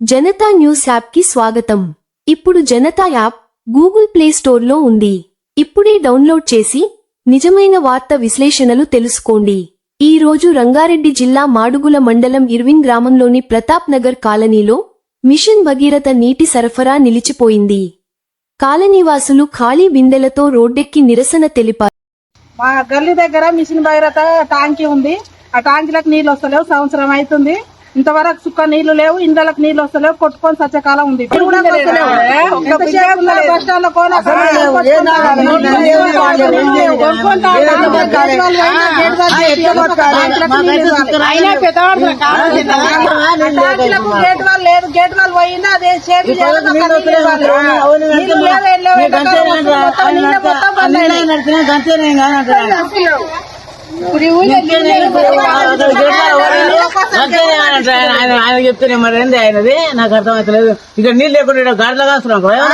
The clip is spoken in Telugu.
జనతా న్యూస్ యాప్కి స్వాగతం. ఇప్పుడు జనతా యాప్ గూగుల్ ప్లే స్టోర్లో ఉంది. ఇప్పుడే డౌన్లోడ్ చేసి నిజమైన వార్త విశ్లేషణలు తెలుసుకోండి. ఈ రోజు రంగారెడ్డి జిల్లా మాడుగుల మండలం ఇర్విన్ గ్రామంలోని ప్రతాప్ నగర్ కాలనీలో మిషన్ భగీరథ నీటి సరఫరా నిలిచిపోయింది. కాలనీవాసులు ఖాళీ బిందెలతో రోడ్డెక్కి నిరసన తెలిపారు. మా గల్లీ దగ్గర మిషన్ భగీరథ టాంకీ ఉంది. ఆ టాంకీలకు నీళ్ళు వస్తలేవు. సంవత్సరం అవుతుంది. ఇంతవరకు చుక్క నీళ్ళు లేవు ఇండ్లకు నీళ్ళు వస్తలేవు కొట్టుకొని సత్యకాలం ఉంది. ఇప్పుడు కూడా. గేట్ వాళ్ళు గేట్ వాళ్ళు లేదు. గేట్ పోయిందా? అదే నీళ్ళు ఆయన ఆయన చెప్తేనే మరి ఏంది ఆయనది? నాకు అర్థమవుతలేదు ఇక నీళ్ళు లేకుండా గాడిలో కాస్తున్నాం నీళ్ళు?